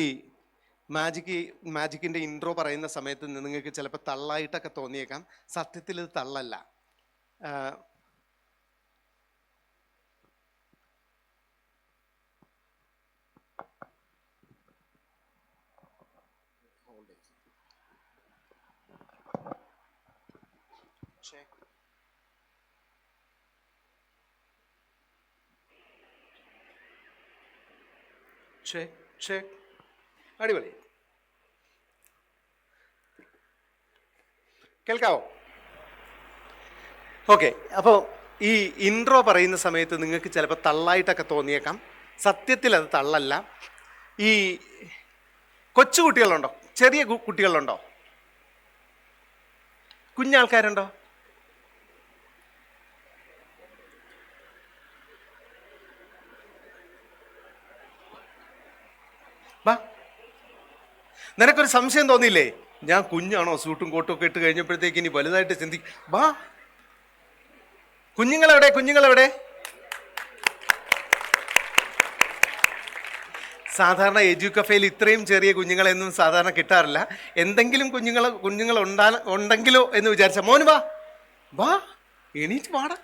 ഈ magic മാജിക്കിൻ്റെ intro പറയുന്ന സമയത്ത് നിങ്ങൾക്ക് ചിലപ്പോൾ തള്ളായിട്ടൊക്കെ തോന്നിയേക്കാം സത്യത്തിൽ ഇത് തള്ളല്ല check check അടിപൊളി കേൾക്കാവോ ഓക്കെ അപ്പോൾ ഈ ഇൻട്രോ പറയുന്ന സമയത്ത് നിങ്ങൾക്ക് ചിലപ്പോൾ തള്ളായിട്ടൊക്കെ തോന്നിയേക്കാം സത്യത്തിൽ അത് തള്ളല്ല ഈ കൊച്ചു കുട്ടികളുണ്ടോ ചെറിയ കുട്ടികളുണ്ടോ കുഞ്ഞാൾക്കാരുണ്ടോ നിനക്കൊരു സംശയം തോന്നിയില്ലേ ഞാൻ കുഞ്ഞാണോ സൂട്ടും കോട്ടും ഒക്കെ ഇട്ട് കഴിഞ്ഞപ്പോഴത്തേക്ക് ഇനി വലുതായിട്ട് ചിന്തി വാ കുഞ്ഞുങ്ങളെവിടെ കുഞ്ഞുങ്ങളെവിടെ സാധാരണ എജു കഫയിൽ ഇത്രയും ചെറിയ കുഞ്ഞുങ്ങളെയൊന്നും സാധാരണ കിട്ടാറില്ല എന്തെങ്കിലും കുഞ്ഞുങ്ങൾ കുഞ്ഞുങ്ങൾ ഉണ്ടാ ഉണ്ടെങ്കിലോ എന്ന് വിചാരിച്ച മോനു വാ വാ എണീറ്റ് വാടാ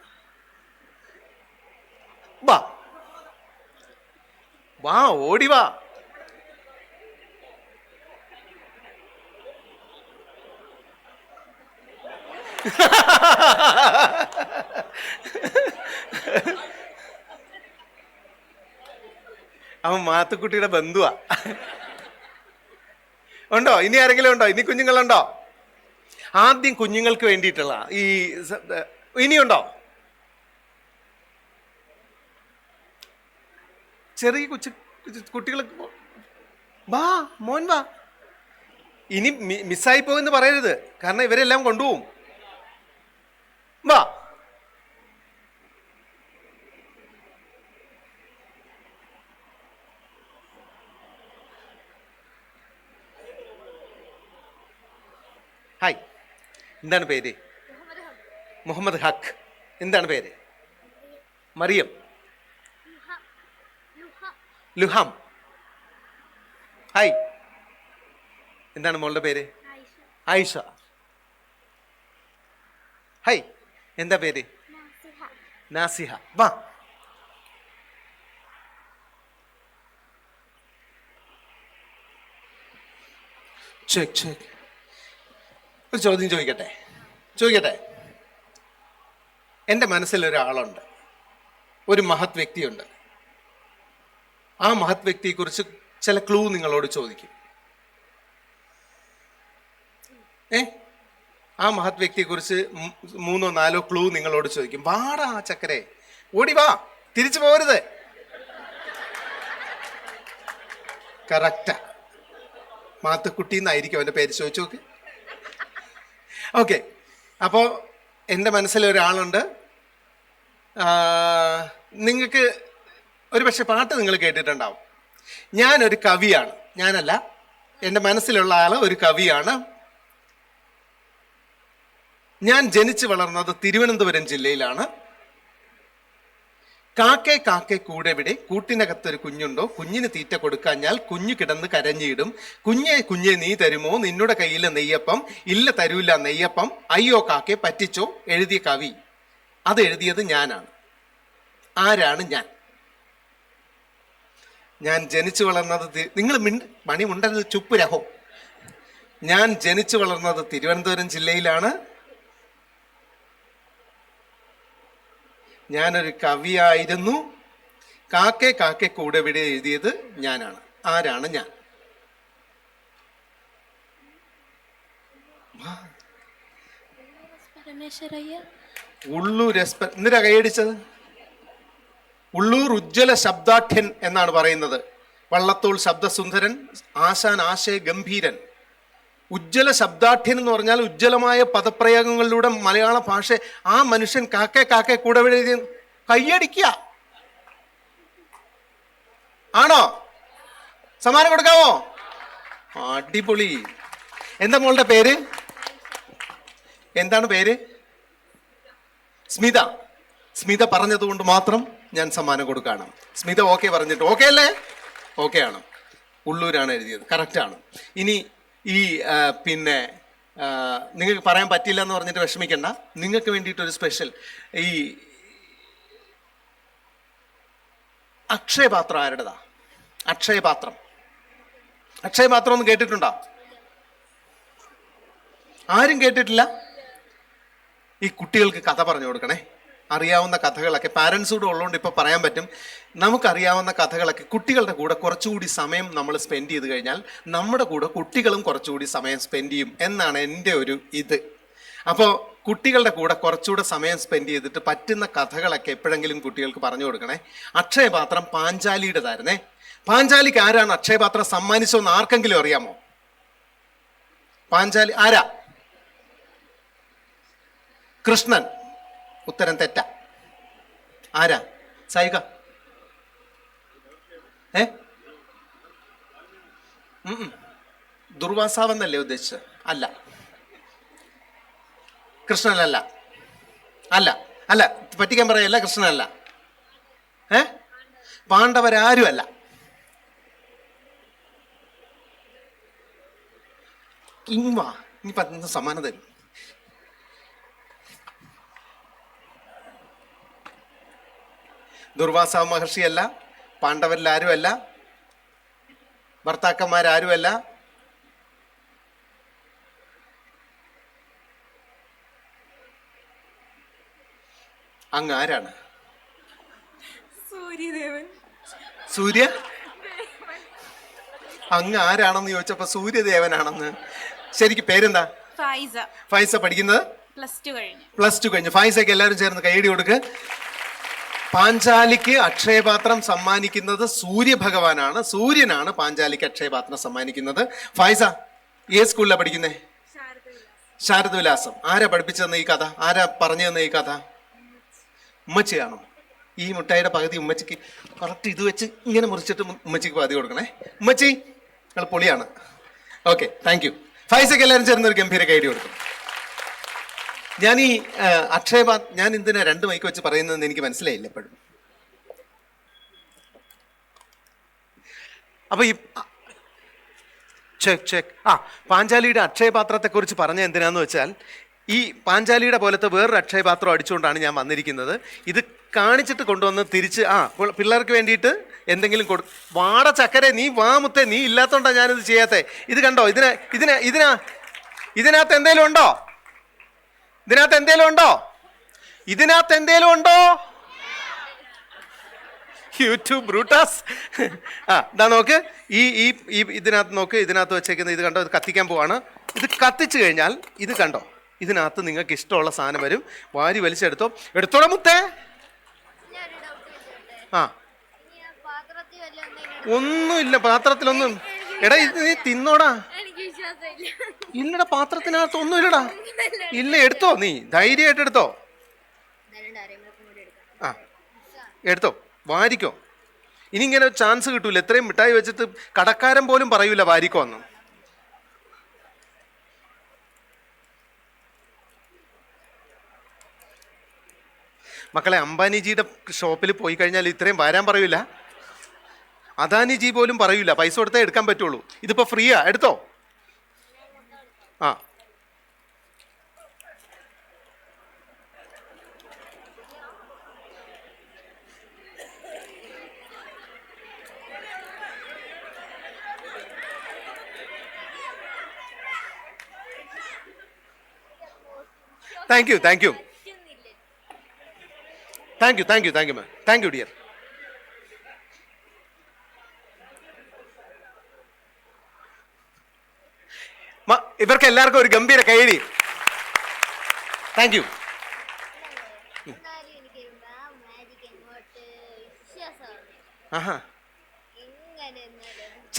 വാ വാ ഓടി വാ അവൻ മാത്തുക്കുട്ടിയുടെ ബന്ധുവാ ഉണ്ടോ ഇനി ആരെങ്കിലും ഉണ്ടോ ഇനി കുഞ്ഞുങ്ങളുണ്ടോ ആദ്യം കുഞ്ഞുങ്ങൾക്ക് വേണ്ടിയിട്ടുള്ള ഈ ഇനിയുണ്ടോ ചെറിയ കൊച്ചു കുട്ടികൾ വാ മോൻ വാ ഇനി മിസ്സായി പോകുമെന്ന് പറയരുത് കാരണം ഇവരെല്ലാം കൊണ്ടുപോകും വാ ഹായ് എന്താണ് പേര് മുഹമ്മദ് ഹക്ക് എന്താണ് പേര് മറിയം ലുഹാം ഹായ് എന്താണ് മോളുടെ പേര് ആയിഷ ഹായ് എന്താ പേര് നാസിഹ വാ ചെക്ക് ചെക്ക് ഒരു ചോദ്യം ചോദിക്കട്ടെ ചോദിക്കട്ടെ എൻ്റെ മനസ്സിൽ ഒരാളുണ്ട് ഒരു മഹത് വ്യക്തിയുണ്ട് ആ മഹത് വ്യക്തിയെക്കുറിച്ച് ചില ക്ലൂ നിങ്ങളോട് ചോദിക്കും ഏ ആ മഹത് വ്യക്തിയെക്കുറിച്ച് മൂന്നോ നാലോ ക്ലൂ നിങ്ങളോട് ചോദിക്കും വാടാ ആ ചക്കരെ ഓടി വാ തിരിച്ചു പോരുത് കറക്റ്റാ മാത്തുക്കുട്ടി എന്നായിരിക്കും അവൻ്റെ പേര് ചോദിച്ചു നോക്ക് ഓക്കെ അപ്പോൾ എൻ്റെ മനസ്സിൽ ഒരാളുണ്ട് നിങ്ങൾക്ക് ഒരു പക്ഷെ പാട്ട് നിങ്ങൾ കേട്ടിട്ടുണ്ടാവും ഞാനൊരു കവിയാണ് ഞാനല്ല എൻ്റെ മനസ്സിലുള്ള ആൾ ഒരു കവിയാണ് ഞാൻ ജനിച്ചു വളർന്നത് തിരുവനന്തപുരം ജില്ലയിലാണ് കാക്കെ കാക്കെ കൂടെവിടെ കൂട്ടിനകത്തൊരു കുഞ്ഞുണ്ടോ കുഞ്ഞിന് തീറ്റ കൊടുക്കാഞ്ഞാൽ കുഞ്ഞു കിടന്ന് കരഞ്ഞിടും കുഞ്ഞെ കുഞ്ഞെ നീ തരുമോ നിന്നുടെ കയ്യിലെ നെയ്യപ്പം ഇല്ല തരൂല നെയ്യപ്പം അയ്യോ കാക്കെ പറ്റിച്ചോ എഴുതിയ കവി അത് എഴുതിയത് ഞാനാണ് ആരാണ് ഞാൻ ഞാൻ ജനിച്ചു വളർന്നത് നിങ്ങൾ മിണ്ട പണി ഉണ്ടെന്ന് ചുപ്പ് രഹോ ഞാൻ ജനിച്ചു വളർന്നത് തിരുവനന്തപുരം ജില്ലയിലാണ് ഞാനൊരു കവിയായിരുന്നു കാക്കെ കാക്കെ കൂടെ വിടെ എഴുതിയത് ഞാനാണ് ആരാണ് ഞാൻ എന്തിനാ കൈയടിച്ചത് ഉള്ളൂർ ഉജ്ജ്വല ശബ്ദാഠ്യൻ എന്നാണ് പറയുന്നത് വള്ളത്തോൾ ശബ്ദസുന്ദരൻ ആശാൻ ആശയ ഗംഭീരൻ ഉജ്ജ്വല ശബ്ദാഠ്യൻ എന്ന് പറഞ്ഞാൽ ഉജ്ജ്വലമായ പദപ്രയോഗങ്ങളിലൂടെ മലയാള ഭാഷ ആ മനുഷ്യൻ കാക്കെ കാക്കെ കൂടെ എഴുതി കയ്യടിക്കുക ആണോ സമ്മാനം കൊടുക്കാമോ അടിപൊളി എന്താ മോളുടെ പേര് എന്താണ് പേര് സ്മിത സ്മിത പറഞ്ഞതുകൊണ്ട് മാത്രം ഞാൻ സമ്മാനം കൊടുക്കുകയാണ് സ്മിത ഓക്കെ പറഞ്ഞിട്ട് ഓക്കെ അല്ലേ ഓക്കെ ആണ് ഉള്ളൂരാണ് എഴുതിയത് ആണ് ഇനി ഈ പിന്നെ നിങ്ങൾക്ക് പറയാൻ പറ്റില്ല എന്ന് പറഞ്ഞിട്ട് വിഷമിക്കണ്ട നിങ്ങൾക്ക് വേണ്ടിയിട്ടൊരു സ്പെഷ്യൽ ഈ അക്ഷയപാത്രം ആരുടേതാ അക്ഷയപാത്രം അക്ഷയപാത്രം ഒന്ന് കേട്ടിട്ടുണ്ടോ ആരും കേട്ടിട്ടില്ല ഈ കുട്ടികൾക്ക് കഥ പറഞ്ഞു കൊടുക്കണേ അറിയാവുന്ന കഥകളൊക്കെ കൂടെ ഉള്ളതുകൊണ്ട് ഇപ്പോൾ പറയാൻ പറ്റും നമുക്കറിയാവുന്ന കഥകളൊക്കെ കുട്ടികളുടെ കൂടെ കുറച്ചുകൂടി സമയം നമ്മൾ സ്പെൻഡ് ചെയ്ത് കഴിഞ്ഞാൽ നമ്മുടെ കൂടെ കുട്ടികളും കുറച്ചുകൂടി സമയം സ്പെൻഡ് ചെയ്യും എന്നാണ് എൻ്റെ ഒരു ഇത് അപ്പോൾ കുട്ടികളുടെ കൂടെ കുറച്ചുകൂടെ സമയം സ്പെൻഡ് ചെയ്തിട്ട് പറ്റുന്ന കഥകളൊക്കെ എപ്പോഴെങ്കിലും കുട്ടികൾക്ക് പറഞ്ഞു കൊടുക്കണേ അക്ഷയപാത്രം പാഞ്ചാലിയുടേതായിരുന്നേ പാഞ്ചാലിക്ക് ആരാണ് അക്ഷയപാത്രം സമ്മാനിച്ചതെന്ന് ആർക്കെങ്കിലും അറിയാമോ പാഞ്ചാലി ആരാ കൃഷ്ണൻ ഉത്തരം തെറ്റ ആരാ സായിക ഏ ദുർവാസാവെന്നല്ലേ ഉദ്ദേശിച്ചത് അല്ല കൃഷ്ണനല്ല അല്ല അല്ല പറ്റിക്കാൻ പറയല്ല കൃഷ്ണനല്ല ഏ പാണ്ഡവരാരും അല്ല ഇങ്ങ നീ പറഞ്ഞ സമാനത ദുർവാസാവ് മഹർഷിയല്ല പാണ്ഡവരിലാരുമല്ല ഭർത്താക്കന്മാരാരുമല്ല അങ്ങ് ആരാണ് സൂര്യദേവൻ സൂര്യ അങ്ങ് ആരാണെന്ന് ചോദിച്ചപ്പോ സൂര്യദേവനാണെന്ന് ശരിക്ക് പേരെന്താ ഫൈസ ഫൈസ പഠിക്കുന്നത് പ്ലസ് ടു കഴിഞ്ഞു പ്ലസ് ടു കഴിഞ്ഞു ഫൈസയ്ക്ക് എല്ലാവരും ചേർന്ന് കൈയടി കൊടുക്കുക പാഞ്ചാലിക്ക് അക്ഷയപാത്രം സമ്മാനിക്കുന്നത് സൂര്യഭഗവാനാണ് സൂര്യനാണ് പാഞ്ചാലിക്ക് അക്ഷയപാത്രം സമ്മാനിക്കുന്നത് ഫൈസ ഏത് സ്കൂളിലാണ് പഠിക്കുന്നേ ശാരദവിലാസം ആരാ പഠിപ്പിച്ചതെന്ന് ഈ കഥ ആരാ പറഞ്ഞു തന്ന ഈ കഥ ഉമ്മച്ചിയാണോ ഈ മുട്ടായിയുടെ പകുതി ഉമ്മച്ചിക്ക് കറക്റ്റ് ഇത് വെച്ച് ഇങ്ങനെ മുറിച്ചിട്ട് ഉമ്മച്ചിക്ക് പകുതി കൊടുക്കണേ ഉമ്മച്ചി നിങ്ങൾ പൊളിയാണ് ഓക്കെ താങ്ക് യു ഫൈസക്ക് എല്ലാവരും ചേർന്നൊരു ഗംഭീര കൈഡി കൊടുക്കും ഞാൻ ഈ അക്ഷയബാ ഞാൻ എന്തിനാ രണ്ട് മൈക്ക് വെച്ച് പറയുന്നതെന്ന് എനിക്ക് മനസ്സിലായില്ല എപ്പോഴും അപ്പൊ ഈ ചെക്ക് ചെക്ക് ആ പാഞ്ചാലിയുടെ കുറിച്ച് പറഞ്ഞ എന്തിനാന്ന് വെച്ചാൽ ഈ പാഞ്ചാലിയുടെ പോലത്തെ വേറൊരു അക്ഷയപാത്രം അടിച്ചുകൊണ്ടാണ് ഞാൻ വന്നിരിക്കുന്നത് ഇത് കാണിച്ചിട്ട് കൊണ്ടുവന്ന് തിരിച്ച് ആ പിള്ളേർക്ക് വേണ്ടിയിട്ട് എന്തെങ്കിലും കൊടു വാട ചക്കരെ നീ വാമുത്തെ നീ ഇല്ലാത്തോണ്ടാ ഞാനിത് ചെയ്യാത്തേ ഇത് കണ്ടോ ഇതിനെ ഇതിനെ ഇതിനാ ഇതിനകത്ത് എന്തെങ്കിലും ഉണ്ടോ ഇതിനകത്ത് എന്തേലും ഉണ്ടോ ഇതിനകത്ത് എന്തേലും ഉണ്ടോ യൂട്യൂബ് ബ്രൂട്ടാസ് ആ ഇതാ നോക്ക് ഈ ഈ ഈ ഇതിനകത്ത് നോക്ക് ഇതിനകത്ത് വെച്ചേക്കുന്ന ഇത് കണ്ടോ ഇത് കത്തിക്കാൻ പോവാണ് ഇത് കത്തിച്ചു കഴിഞ്ഞാൽ ഇത് കണ്ടോ ഇതിനകത്ത് നിങ്ങൾക്ക് ഇഷ്ടമുള്ള സാധനം വരും വാരി വലിച്ചെടുത്തോ എടുത്തോളാം മുത്തേ ആ ഒന്നുമില്ല പാത്രത്തിലൊന്നും എടാ ഇത് നീ തിന്നോടാ ഇല്ലടാ പാത്രത്തിനകത്ത് ഒന്നും ഇല്ലടാ ഇല്ല എടുത്തോ നീ ധൈര്യമായിട്ട് എടുത്തോ ആ എടുത്തോ വാരിക്കോ ഇനി ഇങ്ങനെ ചാൻസ് കിട്ടൂല എത്രയും മിഠായി വെച്ചിട്ട് കടക്കാരൻ പോലും പറയൂല വാരിക്കോ എന്ന് മക്കളെ അംബാനിജിയുടെ ഷോപ്പിൽ പോയി കഴിഞ്ഞാൽ ഇത്രയും വരാൻ പറയൂല അദാനിജി പോലും പറയൂല പൈസ കൊടുത്തേ എടുക്കാൻ പറ്റുള്ളൂ ഇതിപ്പോ ഫ്രീയാ എടുത്തോ Ah. Thank you, thank you. Thank you, ma'am. Thank you, dear. ഇവർക്ക് എല്ലാവർക്കും ഒരു ഗംഭീര കൈഡി താങ്ക് യു ആഹാ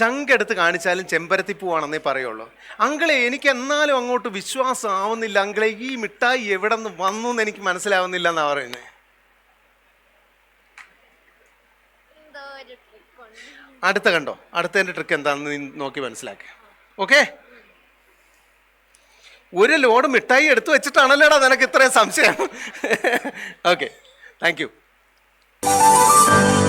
ചങ്കെടുത്ത് കാണിച്ചാലും ചെമ്പരത്തി പൂവാണെന്നേ പറയുള്ളൂ അങ്കളെ എനിക്ക് എന്നാലും അങ്ങോട്ട് വിശ്വാസം ആവുന്നില്ല അങ്കളെ ഈ മിഠായി എവിടെ നിന്ന് വന്നു എന്ന് എനിക്ക് മനസ്സിലാവുന്നില്ല എന്നാ പറയുന്നേ അടുത്ത കണ്ടോ അടുത്തതിന്റെ ട്രിക്ക് എന്താണെന്ന് നോക്കി മനസ്സിലാക്കി ഓക്കേ ഒരു ലോഡ് മിഠായി എടുത്തു വെച്ചിട്ടാണല്ലേടാ നിനക്ക് ഇത്രയും സംശയം ഓക്കെ താങ്ക് യു